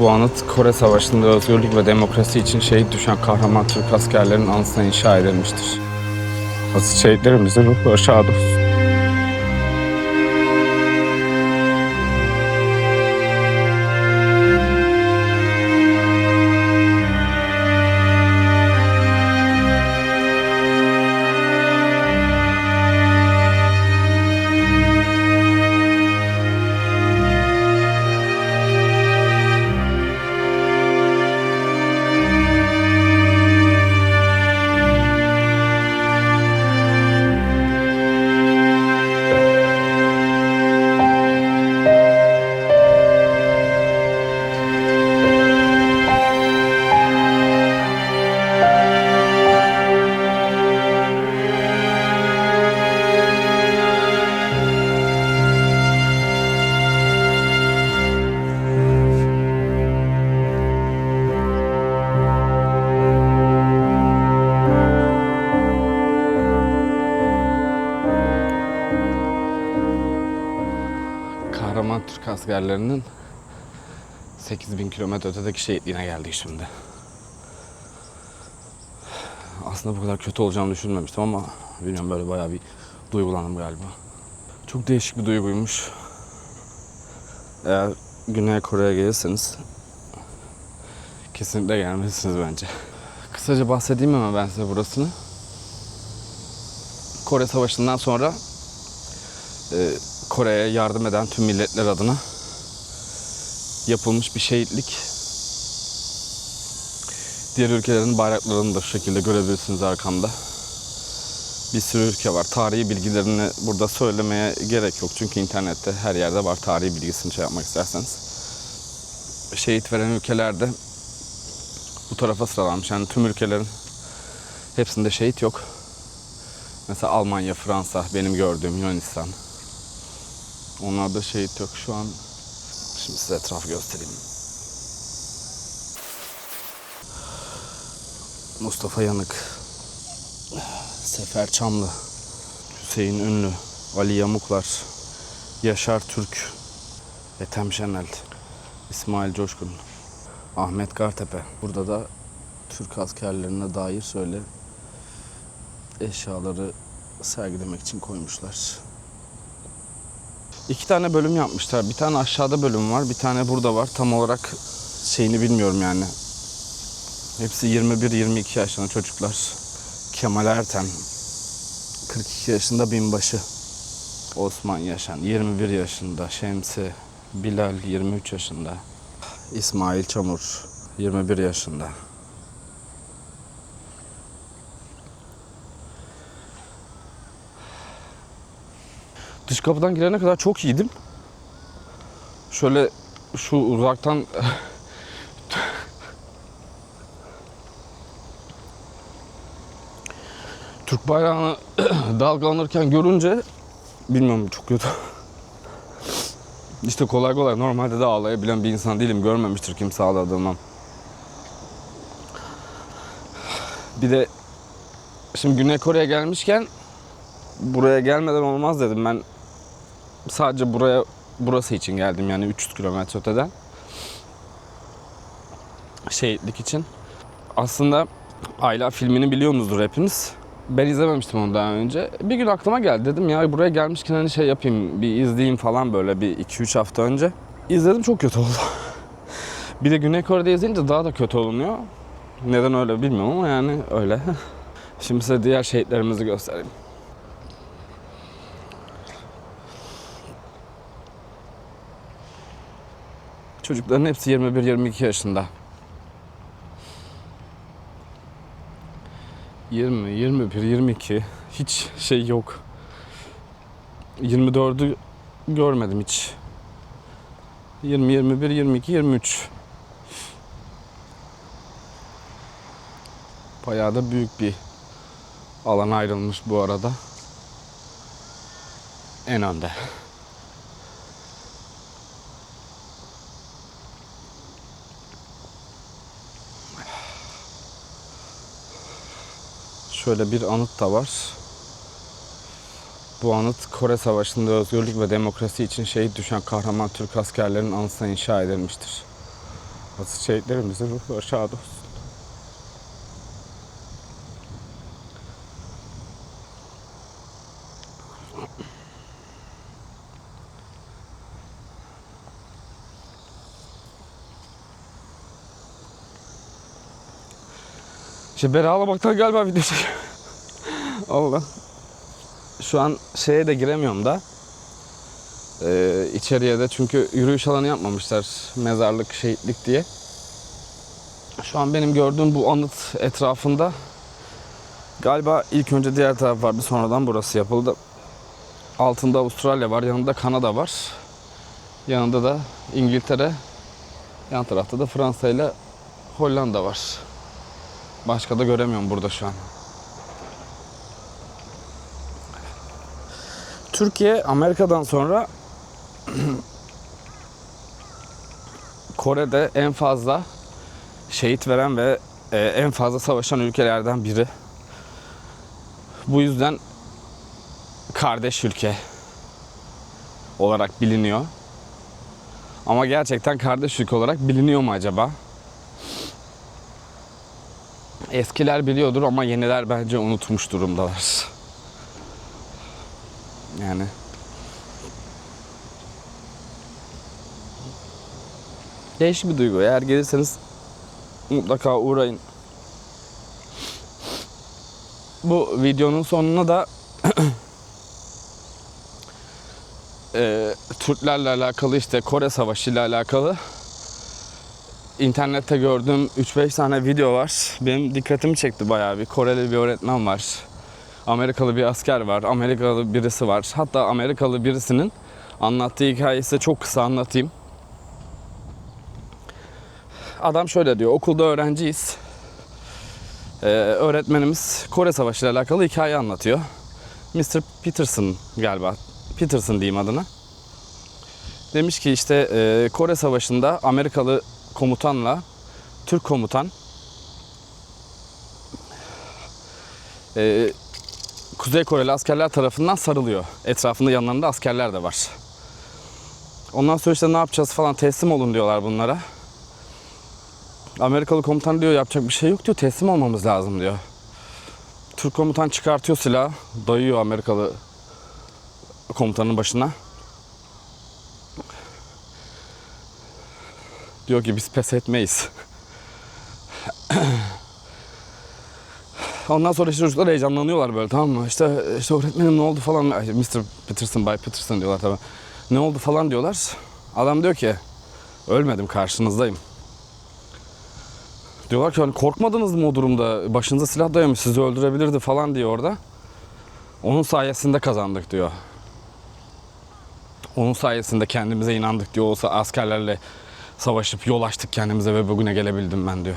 Bu anıt Kore Savaşı'nda özgürlük ve demokrasi için şehit düşen kahraman Türk askerlerinin anısına inşa edilmiştir. Aziz şehitlerimizin ruhları şad olsun. Kahraman Türk askerlerinin 8000 kilometre ötedeki şehitliğine geldik şimdi. Aslında bu kadar kötü olacağını düşünmemiştim ama bilmiyorum böyle bayağı bir duygulandım galiba. Çok değişik bir duyguymuş. Eğer Güney Kore'ye gelirseniz kesinlikle gelmelisiniz bence. Kısaca bahsedeyim ama ben size burasını. Kore Savaşı'ndan sonra e, Kore'ye yardım eden tüm milletler adına yapılmış bir şehitlik. Diğer ülkelerin bayraklarını da şu şekilde görebilirsiniz arkamda. Bir sürü ülke var. Tarihi bilgilerini burada söylemeye gerek yok. Çünkü internette her yerde var tarihi bilgisini şey yapmak isterseniz. Şehit veren ülkelerde bu tarafa sıralanmış. Yani tüm ülkelerin hepsinde şehit yok. Mesela Almanya, Fransa, benim gördüğüm Yunanistan, Onlarda şehit yok şu an. Şimdi size etrafı göstereyim. Mustafa Yanık, Sefer Çamlı, Hüseyin Ünlü, Ali Yamuklar, Yaşar Türk, Ethem Şenel, İsmail Coşkun, Ahmet Kartepe. Burada da Türk askerlerine dair şöyle eşyaları sergilemek için koymuşlar. İki tane bölüm yapmışlar. Bir tane aşağıda bölüm var, bir tane burada var. Tam olarak şeyini bilmiyorum yani. Hepsi 21-22 yaşında çocuklar. Kemal Erten, 42 yaşında binbaşı. Osman Yaşan, 21 yaşında. Şemsi, Bilal, 23 yaşında. İsmail Çamur, 21 yaşında. Dış kapıdan girene kadar çok iyiydim. Şöyle şu uzaktan Türk bayrağını dalgalanırken görünce bilmiyorum çok kötü. İşte kolay kolay normalde de ağlayabilen bir insan değilim. Görmemiştir kimse ağladığımı. Bir de şimdi Güney Kore'ye gelmişken buraya gelmeden olmaz dedim. Ben sadece buraya burası için geldim yani 300 kilometre öteden. Şehitlik için. Aslında Ayla filmini biliyorsunuzdur hepiniz. Ben izlememiştim onu daha önce. Bir gün aklıma geldi dedim ya buraya gelmişken hani şey yapayım bir izleyeyim falan böyle bir 2-3 hafta önce. İzledim çok kötü oldu. bir de Güney Kore'de izleyince daha da kötü olunuyor. Neden öyle bilmiyorum ama yani öyle. Şimdi size diğer şehitlerimizi göstereyim. Çocukların hepsi 21-22 yaşında. 20, 21, 22 hiç şey yok. 24'ü görmedim hiç. 20, 21, 22, 23. Bayağı da büyük bir alan ayrılmış bu arada. En önde. Şöyle bir anıt da var. Bu anıt Kore Savaşı'nda özgürlük ve demokrasi için şehit düşen kahraman Türk askerlerinin anısına inşa edilmiştir. Şehitlerimizin ruhları şad olsun. İşte beni ağlamaktan galiba video çekiyor. Allah. Şu an şeye de giremiyorum da. Ee, içeriye de çünkü yürüyüş alanı yapmamışlar mezarlık şehitlik diye. Şu an benim gördüğüm bu anıt etrafında galiba ilk önce diğer taraf vardı sonradan burası yapıldı. Altında Avustralya var, yanında Kanada var. Yanında da İngiltere, yan tarafta da Fransa ile Hollanda var. Başka da göremiyorum burada şu an. Türkiye Amerika'dan sonra Kore'de en fazla şehit veren ve e, en fazla savaşan ülkelerden biri. Bu yüzden kardeş ülke olarak biliniyor. Ama gerçekten kardeş ülke olarak biliniyor mu acaba? Eskiler biliyordur ama yeniler bence unutmuş durumdalar. Yani değişik bir duygu. Eğer gelirseniz mutlaka uğrayın. Bu videonun sonuna da e, Türklerle alakalı işte Kore Savaşı ile alakalı internette gördüğüm 3-5 tane video var. Benim dikkatimi çekti bayağı bir. Koreli bir öğretmen var. Amerikalı bir asker var. Amerikalı birisi var. Hatta Amerikalı birisinin anlattığı hikayesi çok kısa anlatayım. Adam şöyle diyor. Okulda öğrenciyiz. Ee, öğretmenimiz Kore Savaşı ile alakalı hikaye anlatıyor. Mr. Peterson galiba. Peterson diyeyim adına. Demiş ki işte e, Kore Savaşı'nda Amerikalı komutanla Türk komutan e, Kuzey Koreli askerler tarafından sarılıyor. Etrafında yanlarında askerler de var. Ondan sonra işte ne yapacağız falan teslim olun diyorlar bunlara. Amerikalı komutan diyor yapacak bir şey yok diyor teslim olmamız lazım diyor. Türk komutan çıkartıyor silahı dayıyor Amerikalı komutanın başına. Diyor ki biz pes etmeyiz. Ondan sonra işte çocuklar heyecanlanıyorlar böyle tamam mı? İşte, işte öğretmenim ne oldu falan. Mr. Peterson, Bay Peterson diyorlar tabii. Ne oldu falan diyorlar. Adam diyor ki ölmedim karşınızdayım. Diyorlar ki hani korkmadınız mı o durumda? Başınıza silah dayamış sizi öldürebilirdi falan diyor orada. Onun sayesinde kazandık diyor. Onun sayesinde kendimize inandık diyor. Olsa askerlerle savaşıp yol açtık kendimize ve bugüne gelebildim ben diyor.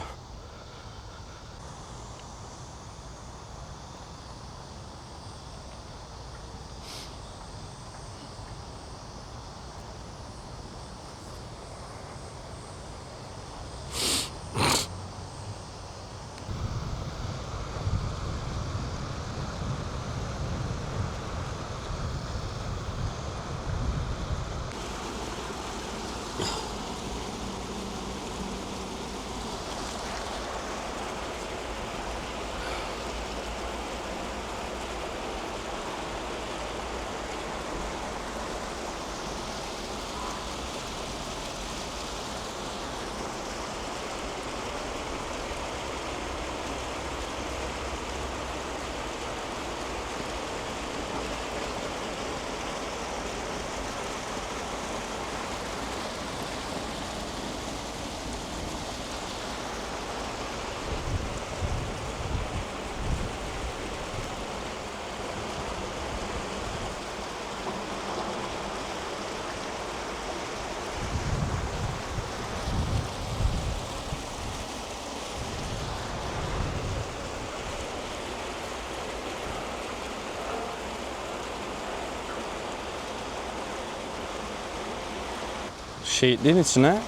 şehitliğin içine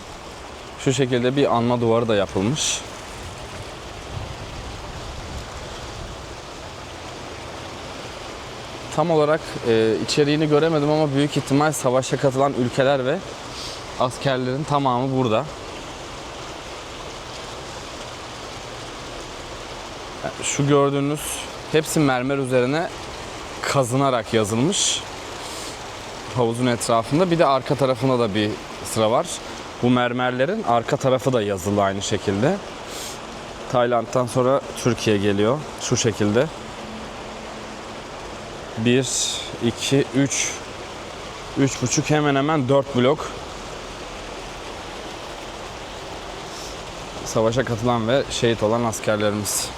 şu şekilde bir anma duvarı da yapılmış. Tam olarak e, içeriğini göremedim ama büyük ihtimal savaşa katılan ülkeler ve askerlerin tamamı burada. Şu gördüğünüz hepsi mermer üzerine kazınarak yazılmış havuzun etrafında. Bir de arka tarafında da bir sıra var. Bu mermerlerin arka tarafı da yazılı aynı şekilde. Tayland'dan sonra Türkiye geliyor. Şu şekilde. 1, 2, 3, 3,5 hemen hemen 4 blok. Savaşa katılan ve şehit olan askerlerimiz.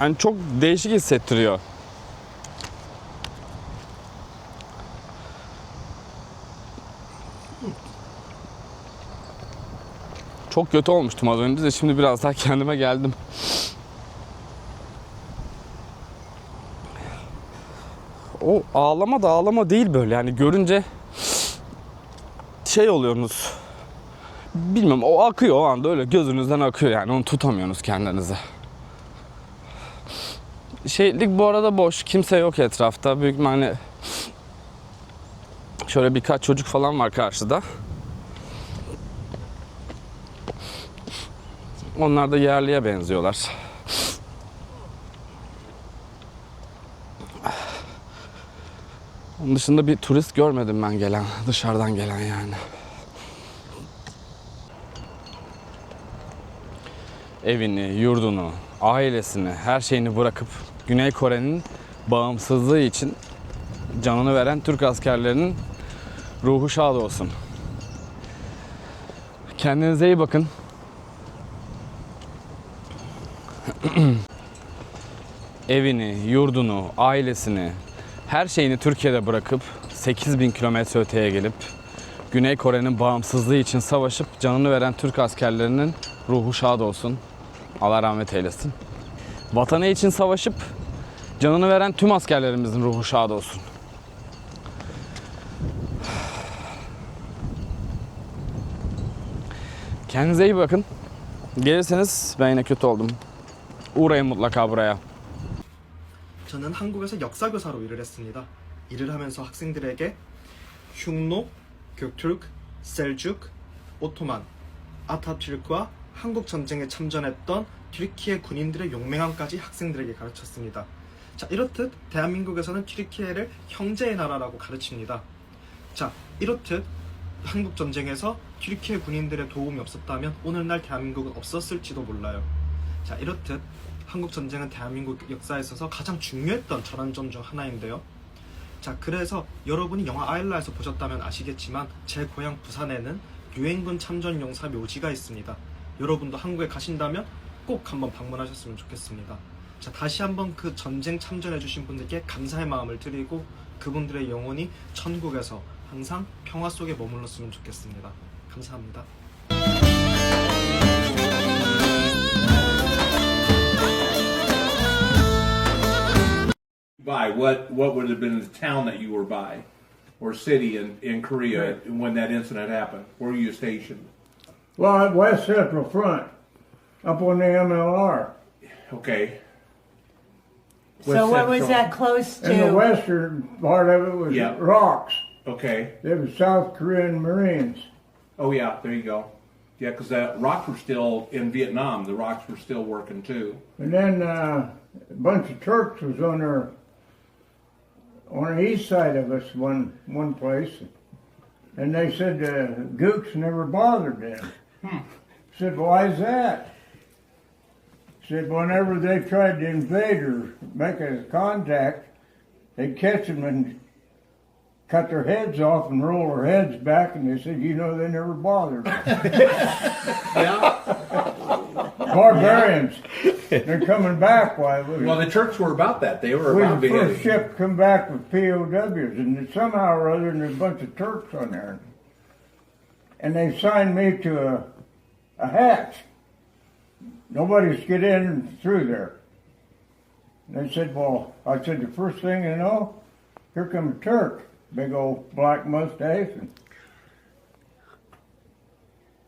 Yani çok değişik hissettiriyor. Çok kötü olmuştum az önce de şimdi biraz daha kendime geldim. O ağlama da ağlama değil böyle yani görünce şey oluyorsunuz. Bilmiyorum o akıyor o anda öyle gözünüzden akıyor yani onu tutamıyorsunuz kendinize. Şehitlik bu arada boş. Kimse yok etrafta. Büyük hani şöyle birkaç çocuk falan var karşıda. Onlar da yerliye benziyorlar. Onun dışında bir turist görmedim ben gelen, dışarıdan gelen yani. Evini, yurdunu, ailesini, her şeyini bırakıp Güney Kore'nin bağımsızlığı için canını veren Türk askerlerinin ruhu şad olsun. Kendinize iyi bakın. Evini, yurdunu, ailesini, her şeyini Türkiye'de bırakıp 8000 kilometre öteye gelip Güney Kore'nin bağımsızlığı için savaşıp canını veren Türk askerlerinin ruhu şad olsun. Allah rahmet eylesin. Vatanı için savaşıp canını veren tüm askerlerimizin ruhu şad olsun. Kendinize iyi bakın. Gelirseniz ben yine kötü oldum. Uğrayın mutlaka buraya. 저는 한국에서 역사교사로 일을 했습니다. 일을 하면서 학생들에게 흉노, 교투르크, 셀죽, 오토만, 아타튀르크와 한국 전쟁에 참전했던 튀르키예 군인들의 용맹함까지 학생들에게 가르쳤습니다. 자, 이렇듯 대한민국에서는 튀르키예를 형제의 나라라고 가르칩니다. 자, 이렇듯 한국 전쟁에서 튀르키예 군인들의 도움이 없었다면 오늘날 대한민국은 없었을지도 몰라요. 자, 이렇듯 한국 전쟁은 대한민국 역사에 있어서 가장 중요했던 전환점 중 하나인데요. 자, 그래서 여러분이 영화 아일라에서 보셨다면 아시겠지만 제 고향 부산에는 유엔군 참전 용사 묘지가 있습니다. 여러분도 한국에 가신다면 꼭 한번 방문하셨으면 좋겠습니다. 자, 다시 한번 그 전쟁 참전해주신 분들께 감사의 마음을 드리고 그분들의 영혼이 천국에서 항상 평화 속에 머물렀으면 좋겠습니다. 감사합니다. by, what what would have been the town that you were by, or city in, in Korea when that incident happened? Where were you stationed? Well, at West Central Front, up on the MLR. Okay. So West what was Central. that close And the to? western part of it was Yeah. rocks. Okay. It were South Korean Marines. Oh yeah, there you go. Yeah, because the rocks were still in Vietnam. The rocks were still working too. And then uh, a bunch of Turks was on their on the east side of us one one place, and they said uh, Gooks never bothered them. Said, why is that? Said whenever they tried to invade or make a contact, they'd catch them and cut their heads off and roll their heads back, and they said, you know, they never bothered. Barbarians. They're coming back. Why? Well, the Turks were about that. They were we about the beheading. first ship come back with POWs, and somehow or other, and there's a bunch of Turks on there, and they signed me to a, a hatch. Nobody's get in through there. And they said, "Well," I said, "The first thing you know, here comes a Turk, big old black mustache."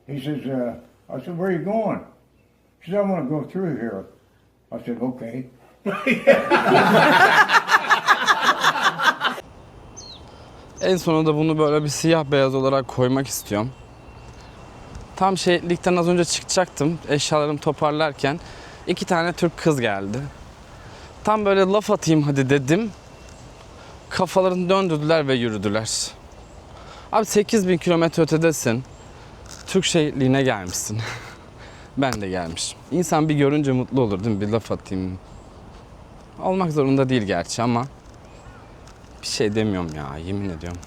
And he says, uh, "I said, where are you going?" He said, "I want to go through here." I said, "Okay." En sonunda bunu böyle bir siyah beyaz olarak koymak istiyorum. Tam şehitlikten az önce çıkacaktım. Eşyalarımı toparlarken iki tane Türk kız geldi. Tam böyle laf atayım hadi dedim. Kafalarını döndürdüler ve yürüdüler. Abi 8000 kilometre ötedesin. Türk şehitliğine gelmişsin. ben de gelmişim. İnsan bir görünce mutlu olur değil mi? Bir laf atayım. Olmak zorunda değil gerçi ama bir şey demiyorum ya yemin ediyorum.